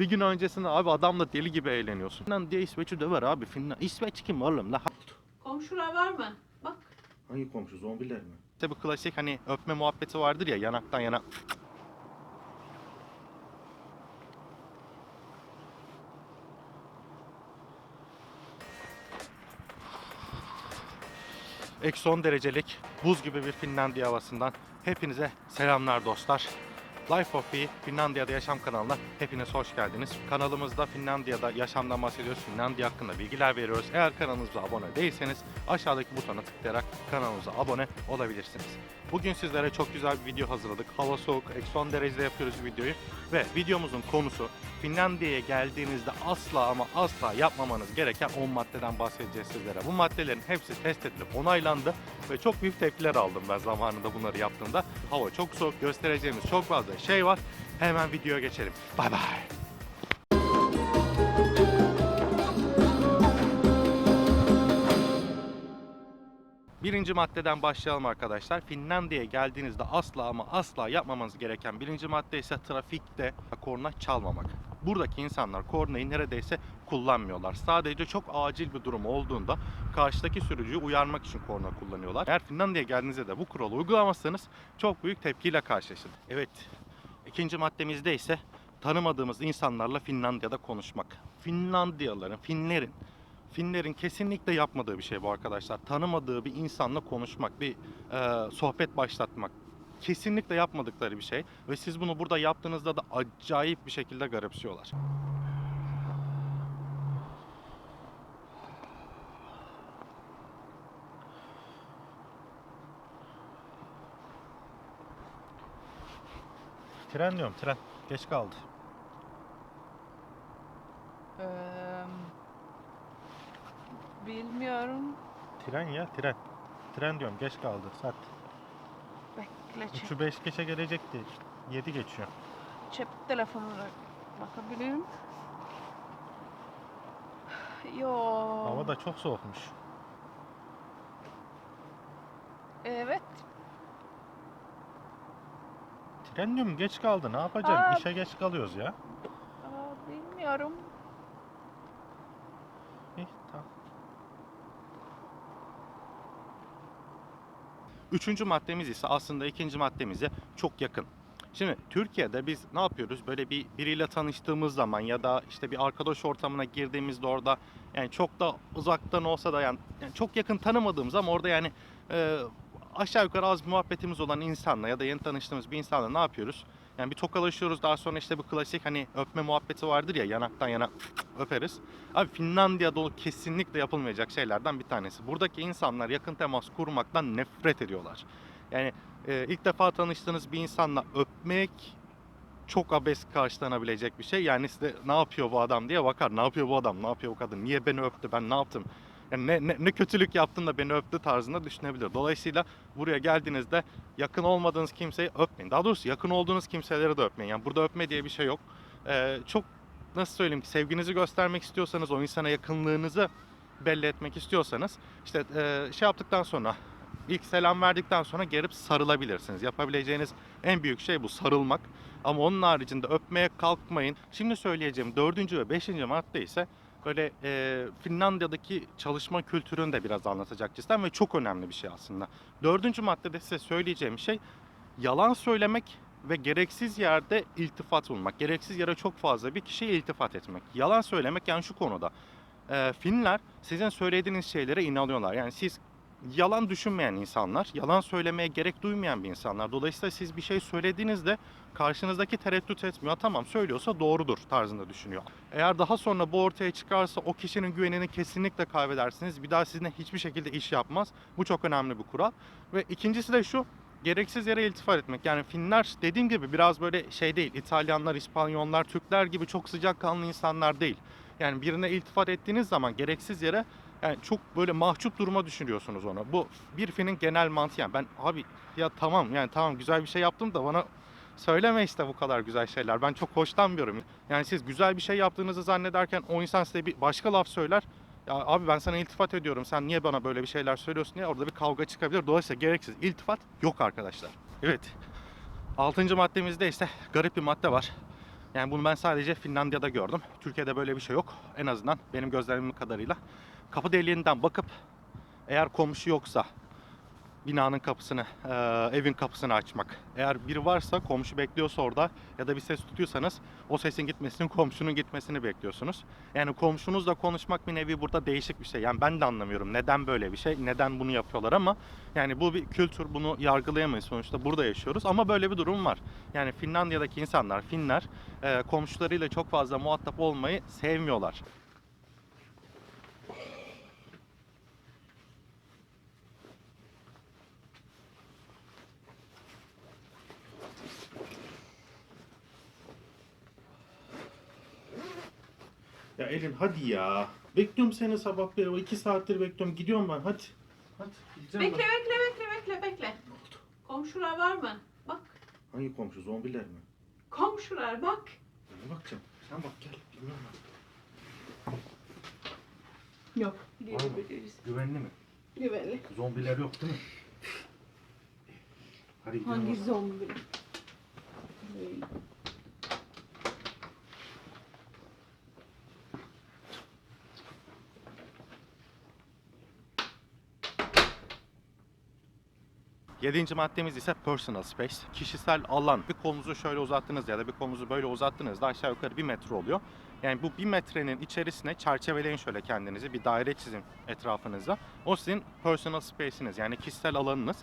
Bir gün öncesinde abi adamla deli gibi eğleniyorsun. Finlandiya İsveç'i döver abi. Finland İsveç kim oğlum? La Komşular var mı? Bak. Hangi komşu zombiler mi? İşte bu klasik hani öpme muhabbeti vardır ya yanaktan yana. Eksi 10 derecelik buz gibi bir Finlandiya havasından hepinize selamlar dostlar. Life of Bee Finlandiya'da Yaşam kanalına hepiniz hoş geldiniz. Kanalımızda Finlandiya'da yaşamdan bahsediyoruz. Finlandiya hakkında bilgiler veriyoruz. Eğer kanalımıza abone değilseniz aşağıdaki butona tıklayarak kanalımıza abone olabilirsiniz. Bugün sizlere çok güzel bir video hazırladık. Hava soğuk, eksi 10 derecede yapıyoruz videoyu. Ve videomuzun konusu Finlandiya'ya geldiğinizde asla ama asla yapmamanız gereken 10 maddeden bahsedeceğiz sizlere. Bu maddelerin hepsi test edilip onaylandı ve çok büyük tepkiler aldım ben zamanında bunları yaptığımda. Hava çok soğuk, göstereceğimiz çok fazla şey var. Hemen videoya geçelim. Bay bay. Birinci maddeden başlayalım arkadaşlar. Finlandiya'ya geldiğinizde asla ama asla yapmamanız gereken birinci madde ise trafikte korna çalmamak. Buradaki insanlar kornayı neredeyse kullanmıyorlar. Sadece çok acil bir durum olduğunda karşıdaki sürücüyü uyarmak için korna kullanıyorlar. Eğer Finlandiya'ya geldiğinizde de bu kuralı uygulamazsanız çok büyük tepkiyle karşılaşın. Evet, ikinci maddemizde ise tanımadığımız insanlarla Finlandiya'da konuşmak. Finlandiyalıların, Finlerin Finlerin kesinlikle yapmadığı bir şey bu arkadaşlar. Tanımadığı bir insanla konuşmak, bir e, sohbet başlatmak. Kesinlikle yapmadıkları bir şey. Ve siz bunu burada yaptığınızda da acayip bir şekilde garipsiyorlar. Tren diyorum tren. Geç kaldı. Eee, bilmiyorum. Tren ya tren. Tren diyorum geç kaldı. Saat Bekle cep, 3'ü 5 geçe gelecekti. 7 geçiyor. cep telefonuna bakabilirim. Yo. Hava da çok soğukmuş. Evet. Diyorum geç kaldı. Ne yapacağım? Aa. İşe geç kalıyoruz ya. Aa, bilmiyorum. İyi tamam. Üçüncü maddemiz ise aslında ikinci maddemize çok yakın. Şimdi Türkiye'de biz ne yapıyoruz? Böyle bir biriyle tanıştığımız zaman ya da işte bir arkadaş ortamına girdiğimizde orada yani çok da uzaktan olsa da yani, yani çok yakın tanımadığımız ama orada yani e, aşağı yukarı az muhabbetimiz olan insanla ya da yeni tanıştığımız bir insanla ne yapıyoruz? Yani bir tokalaşıyoruz daha sonra işte bu klasik hani öpme muhabbeti vardır ya yanaktan yana öperiz. Abi Finlandiya'da o kesinlikle yapılmayacak şeylerden bir tanesi. Buradaki insanlar yakın temas kurmaktan nefret ediyorlar. Yani e, ilk defa tanıştığınız bir insanla öpmek çok abes karşılanabilecek bir şey. Yani size ne yapıyor bu adam diye bakar. Ne yapıyor bu adam? Ne yapıyor bu kadın? Niye beni öptü? Ben ne yaptım? Yani ne, ne, ne kötülük yaptın da beni öptü tarzında düşünebilir. Dolayısıyla buraya geldiğinizde yakın olmadığınız kimseyi öpmeyin. Daha doğrusu yakın olduğunuz kimseleri de öpmeyin. Yani burada öpme diye bir şey yok. Ee, çok nasıl söyleyeyim ki sevginizi göstermek istiyorsanız o insana yakınlığınızı belli etmek istiyorsanız işte e, şey yaptıktan sonra ilk selam verdikten sonra gelip sarılabilirsiniz. Yapabileceğiniz en büyük şey bu sarılmak. Ama onun haricinde öpmeye kalkmayın. Şimdi söyleyeceğim dördüncü ve beşinci madde ise böyle e, Finlandiya'daki çalışma kültürünü de biraz anlatacak cidden ve çok önemli bir şey aslında. Dördüncü maddede size söyleyeceğim şey yalan söylemek ve gereksiz yerde iltifat bulmak. Gereksiz yere çok fazla bir kişiye iltifat etmek. Yalan söylemek yani şu konuda. E, Finler sizin söylediğiniz şeylere inanıyorlar. Yani siz yalan düşünmeyen insanlar, yalan söylemeye gerek duymayan bir insanlar. Dolayısıyla siz bir şey söylediğinizde karşınızdaki tereddüt etmiyor. Tamam söylüyorsa doğrudur tarzında düşünüyor. Eğer daha sonra bu ortaya çıkarsa o kişinin güvenini kesinlikle kaybedersiniz. Bir daha sizinle hiçbir şekilde iş yapmaz. Bu çok önemli bir kural. Ve ikincisi de şu, gereksiz yere iltifat etmek. Yani Finler dediğim gibi biraz böyle şey değil. İtalyanlar, İspanyollar, Türkler gibi çok sıcakkanlı insanlar değil. Yani birine iltifat ettiğiniz zaman gereksiz yere yani çok böyle mahcup duruma düşünüyorsunuz ona. Bu bir Fin'in genel mantığı. Yani ben abi ya tamam yani tamam güzel bir şey yaptım da bana söyleme işte bu kadar güzel şeyler. Ben çok hoşlanmıyorum. Yani siz güzel bir şey yaptığınızı zannederken o insan size bir başka laf söyler. Ya abi ben sana iltifat ediyorum. Sen niye bana böyle bir şeyler söylüyorsun diye orada bir kavga çıkabilir. Dolayısıyla gereksiz iltifat yok arkadaşlar. Evet. Altıncı maddemizde ise garip bir madde var. Yani bunu ben sadece Finlandiya'da gördüm. Türkiye'de böyle bir şey yok. En azından benim gözlemim kadarıyla. Kapı deliğinden bakıp eğer komşu yoksa binanın kapısını, e, evin kapısını açmak. Eğer biri varsa, komşu bekliyorsa orada ya da bir ses tutuyorsanız o sesin gitmesini, komşunun gitmesini bekliyorsunuz. Yani komşunuzla konuşmak bir nevi burada değişik bir şey. Yani ben de anlamıyorum neden böyle bir şey, neden bunu yapıyorlar ama yani bu bir kültür, bunu yargılayamayız sonuçta burada yaşıyoruz ama böyle bir durum var. Yani Finlandiya'daki insanlar, Finler e, komşularıyla çok fazla muhatap olmayı sevmiyorlar. Ya Elin hadi ya. Bekliyorum seni sabah beri. O iki saattir bekliyorum. Gidiyorum ben hadi. Hadi gideceğim Bekle bekle bekle bekle bekle. Komşular var mı? Bak. ben. Hangi komşu? Zombiler mi? Komşular bak. Ne bakacağım? Sen bak gel. Bilmiyorum ben. Yok. Var mı? Güvenli mi? Güvenli. Zombiler yok değil mi? Hadi gidelim. Hangi bakalım. zombi? Yedinci maddemiz ise personal space. Kişisel alan. Bir kolunuzu şöyle uzattınız ya da bir kolunuzu böyle uzattığınızda aşağı yukarı bir metre oluyor. Yani bu bir metrenin içerisine çerçeveleyin şöyle kendinizi. Bir daire çizin etrafınıza. O sizin personal space'iniz yani kişisel alanınız.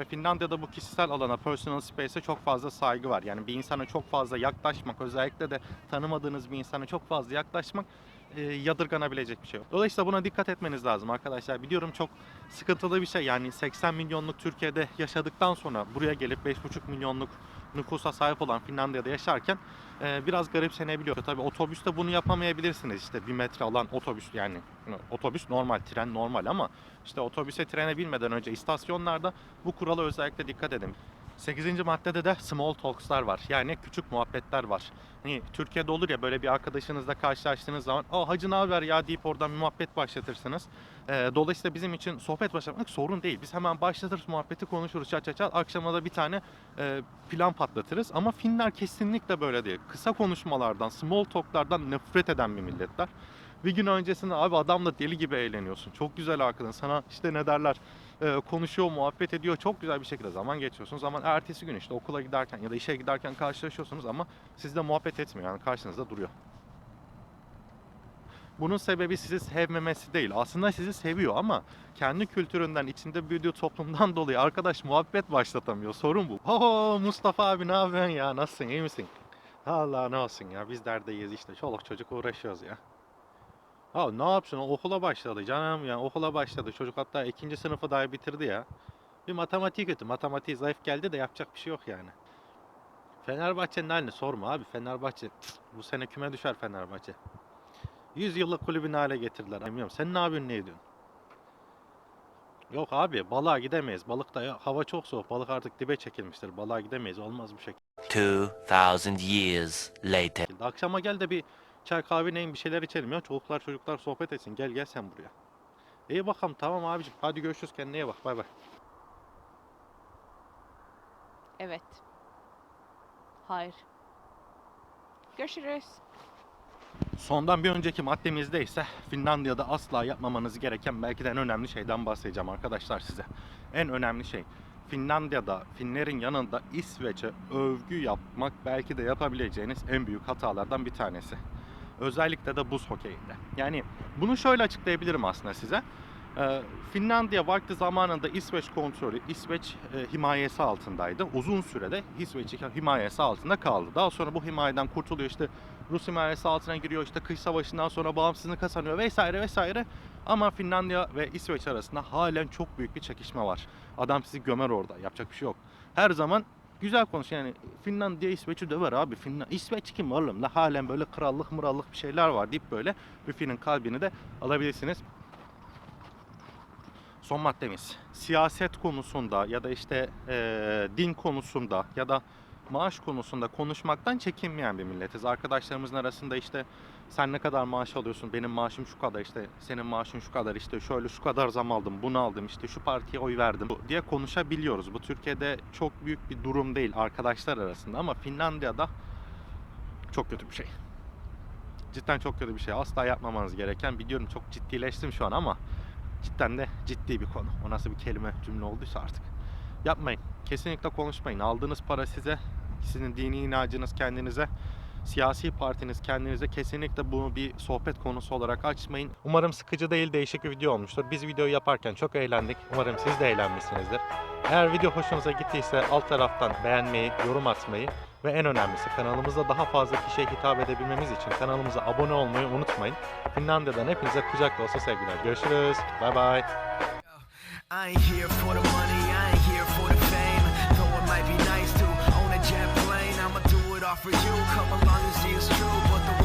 Ve Finlandiya'da bu kişisel alana, personal space'e çok fazla saygı var. Yani bir insana çok fazla yaklaşmak, özellikle de tanımadığınız bir insana çok fazla yaklaşmak e, yadırganabilecek bir şey yok. Dolayısıyla buna dikkat etmeniz lazım arkadaşlar. Biliyorum çok sıkıntılı bir şey. Yani 80 milyonluk Türkiye'de yaşadıktan sonra buraya gelip 5,5 milyonluk nüfusa sahip olan Finlandiya'da yaşarken e, biraz garipsenebiliyor. Tabii otobüste bunu yapamayabilirsiniz. İşte bir metre alan otobüs yani otobüs normal, tren normal ama işte otobüse trene binmeden önce istasyonlarda bu kurala özellikle dikkat edin. 8. maddede de small talks'lar var. Yani küçük muhabbetler var. Hani Türkiye'de olur ya böyle bir arkadaşınızla karşılaştığınız zaman "Aa hacı ne haber ya?" deyip oradan bir muhabbet başlatırsınız. Ee, dolayısıyla bizim için sohbet başlatmak sorun değil. Biz hemen başlatırız muhabbeti konuşuruz çat çat çat. Akşama da bir tane e, plan patlatırız. Ama Finler kesinlikle böyle değil. Kısa konuşmalardan, small talk'lardan nefret eden bir milletler. Bir gün öncesinde abi adamla deli gibi eğleniyorsun. Çok güzel arkadaş. Sana işte ne derler e, konuşuyor, muhabbet ediyor. Çok güzel bir şekilde zaman geçiyorsunuz. Ama ertesi gün işte okula giderken ya da işe giderken karşılaşıyorsunuz ama sizle muhabbet etmiyor. Yani karşınızda duruyor. Bunun sebebi sizi sevmemesi değil. Aslında sizi seviyor ama kendi kültüründen, içinde büyüdüğü toplumdan dolayı arkadaş muhabbet başlatamıyor. Sorun bu. Oo Mustafa abi ne yapıyorsun ya? Nasılsın? iyi misin? Allah ne olsun ya. Biz derdeyiz işte. Çoluk çocuk uğraşıyoruz ya. Ha ne yapsın? Okula başladı canım ya. Okula başladı. Çocuk hatta ikinci sınıfı daha bitirdi ya. Bir matematik kötü. Matematiği zayıf geldi de yapacak bir şey yok yani. Fenerbahçe'nin halini sorma abi. Fenerbahçe bu sene küme düşer Fenerbahçe. 100 yıllık kulübünü hale getirdiler. Bilmiyorum. Sen ne yapıyorsun ne ediyorsun? Yok abi balığa gidemeyiz. Balıkta ya, hava çok soğuk. Balık artık dibe çekilmiştir. Balığa gidemeyiz. Olmaz bu şekilde. 2000 years later. Akşama gel de bir çay kahve neyin bir şeyler içelim ya. Çocuklar çocuklar sohbet etsin. Gel gel sen buraya. İyi bakalım tamam abicim. Hadi görüşürüz kendine iyi bak. Bay bay. Evet. Hayır. Görüşürüz. Sondan bir önceki maddemizde ise Finlandiya'da asla yapmamanız gereken belki de en önemli şeyden bahsedeceğim arkadaşlar size. En önemli şey Finlandiya'da Finlerin yanında İsveç'e övgü yapmak belki de yapabileceğiniz en büyük hatalardan bir tanesi. Özellikle de buz hokeyinde. Yani bunu şöyle açıklayabilirim aslında size. Ee, Finlandiya vakti zamanında İsveç kontrolü, İsveç e, himayesi altındaydı. Uzun sürede İsveç himayesi altında kaldı. Daha sonra bu himayeden kurtuluyor işte Rus himayesi altına giriyor işte kış savaşından sonra bağımsızlığını kazanıyor vesaire vesaire. Ama Finlandiya ve İsveç arasında halen çok büyük bir çekişme var. Adam sizi gömer orada yapacak bir şey yok. Her zaman güzel konuş yani Finlandiya İsveç'i döver abi. Finland İsveç kim oğlum? La halen böyle krallık mırallık bir şeyler var deyip böyle bir Fin'in kalbini de alabilirsiniz. Son maddemiz. Siyaset konusunda ya da işte eee, din konusunda ya da maaş konusunda konuşmaktan çekinmeyen bir milletiz. Arkadaşlarımızın arasında işte sen ne kadar maaş alıyorsun, benim maaşım şu kadar işte senin maaşın şu kadar işte şöyle şu kadar zam aldım, bunu aldım işte şu partiye oy verdim diye konuşabiliyoruz. Bu Türkiye'de çok büyük bir durum değil arkadaşlar arasında ama Finlandiya'da çok kötü bir şey. Cidden çok kötü bir şey. Asla yapmamanız gereken. Biliyorum çok ciddileştim şu an ama cidden de ciddi bir konu. O nasıl bir kelime cümle olduysa artık. Yapmayın. Kesinlikle konuşmayın. Aldığınız para size, sizin dini inancınız kendinize, siyasi partiniz kendinize kesinlikle bunu bir sohbet konusu olarak açmayın. Umarım sıkıcı değil değişik bir video olmuştur. Biz videoyu yaparken çok eğlendik. Umarım siz de eğlenmişsinizdir. Eğer video hoşunuza gittiyse alt taraftan beğenmeyi, yorum atmayı ve en önemlisi kanalımızda daha fazla kişiye hitap edebilmemiz için kanalımıza abone olmayı unutmayın. Finlandiya'dan hepinize kucak dolusu sevgiler. Görüşürüz. Bay bay. for you. Come along and see us true, but the